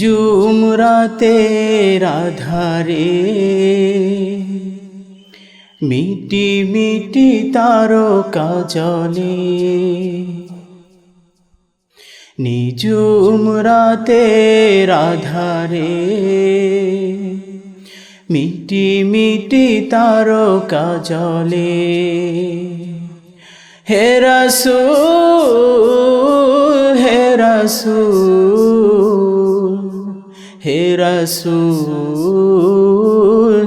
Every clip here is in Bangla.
নিজুম রাতে রাধারে। মিটি মিটি তারকা জলে। নিজুম রাতে রাধারে। মিটি মিটি তারকা জলে। হে রসুল। হে রসুল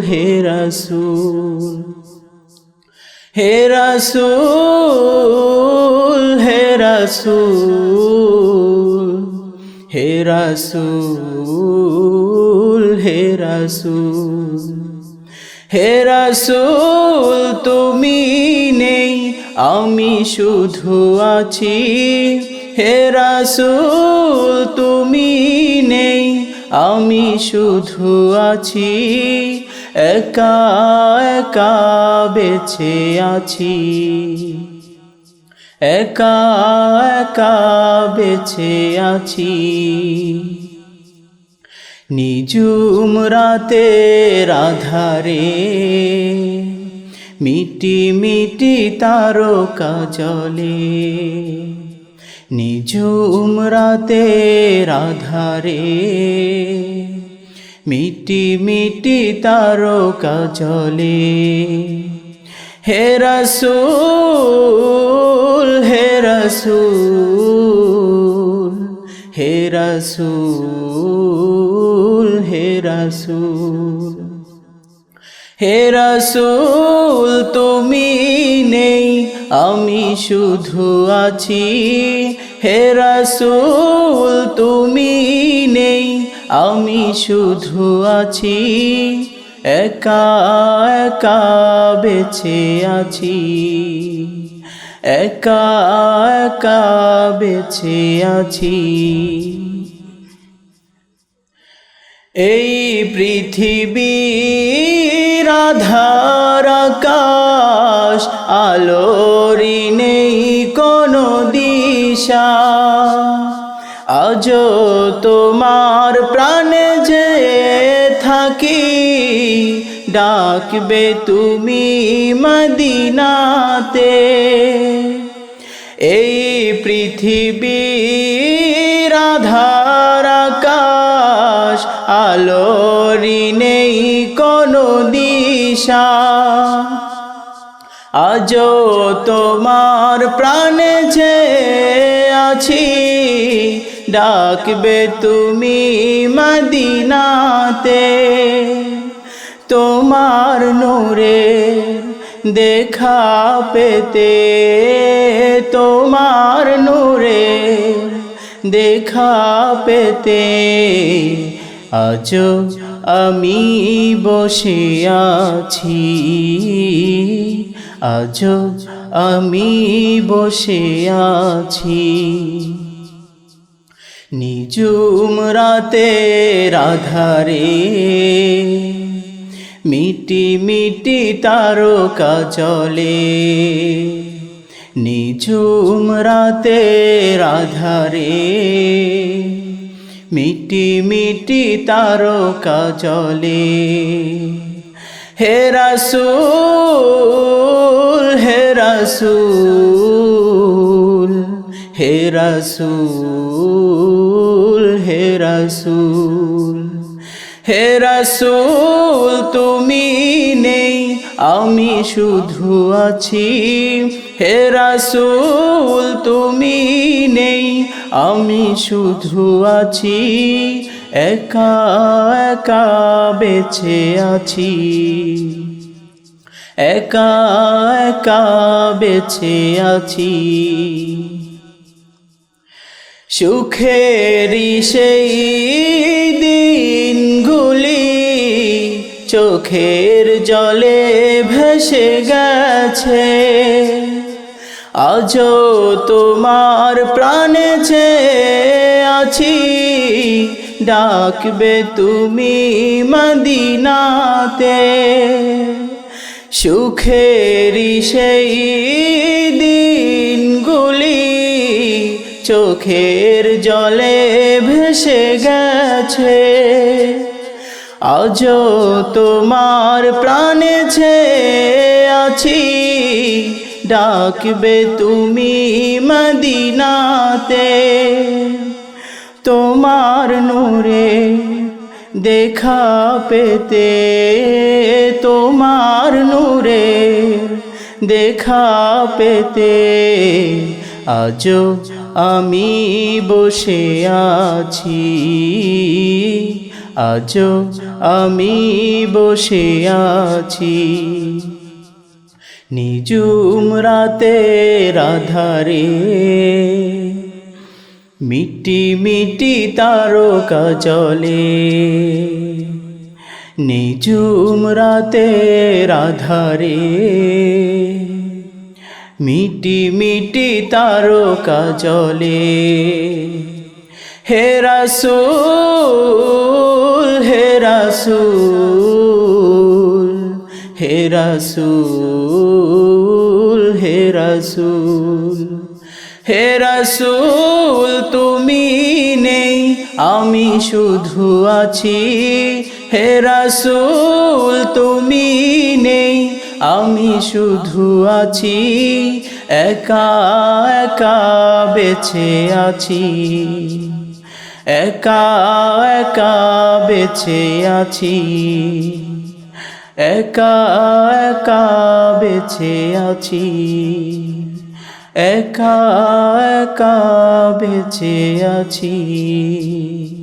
হে রসুল হে রসুল হে রসুল হে রসুল হে রসুল হে রসুল, তুমি নেই, আমি শুধু আছি। হে রসুল, তুমি নেই আমি শুধু আছি, একা একা বেছে আছি। একা একা বেছে আছি। নিজুম রাতে রাধারে মিটি মিটি তারকা জলে। নিজুম রাতে রাধারে। মিটি মিটি তারকা জলে। হে রসুল হে রসুল হে রসুল হে রসুল। হে রসুল, তুমি নেই, আমি শুধু আছি। হে রসুল, তুমি নেই, আমি শুধু আছি। একা একা বেছে আছি। একা একা বেছে আছি। এই পৃথিবীর আধার আকাশ, আলোরি নেই কোনো দিশা। আজ তোমার প্রাণে যে থাকি, ডাকবে তুমি মদিনাতে। এই পৃথিবীর আধার আকাশ, আলোরি নেই কোনো দিশা আজ তোমার প্রাণে যে আছি। ডাকবে তুমি মদিনাতে। তোমার নূরে দেখা পেতে, তোমার নূরে দেখা পেতে। আজ আমি বসে আছি। আজ আমি বসে আছি। নিজুম রাতে রাধারে মিটি মিটি তারকা জলে নিজুম রাতে রাধারে মিটি মিটি তারকা জলে। হে রসুল হে রসুল হে রসুল, তুমি নেই, আমি শুধু আছি। হে রসুল, তুমি নেই, আমি শুধু আছি। একা একা বেছে আছি। একা একা বেছে আছি। সুখেরই সেই চোখের জলে ভেসে গেছে। আজ তোমার প্রাণে যে আছি। ডাকবে তুমি মদিনাতে। সুখেরই সেই দিনগুলি চোখের জলে ভেসে গেছে। আজও তোমার প্রাণে ছে আছি। ডাকবে তুমি মদিনাতে। তোমার নূরে দেখা পেতে, তোমার নূরে দেখা পেতে। আজও আমি বসে আছি। আজও আমি বসে আছি। নিজুম রাতে রাধারে মিটি মিটি তারকা জলে। নিজুম রাতে রাধারে মিটি মিটি তারকা জলে। হে রাসূল হে রাসূল হে রাসূল হে রাসূল হে রাসূল, তুমি নেই, আমি শুধু আছি। হে রাসূল, তুমি নেই, আমি শুধু আছি। একা একা বেছে আছি। একা একা বেছে আছি। একা একা বেছে আছি। একা একা বেছে আছি।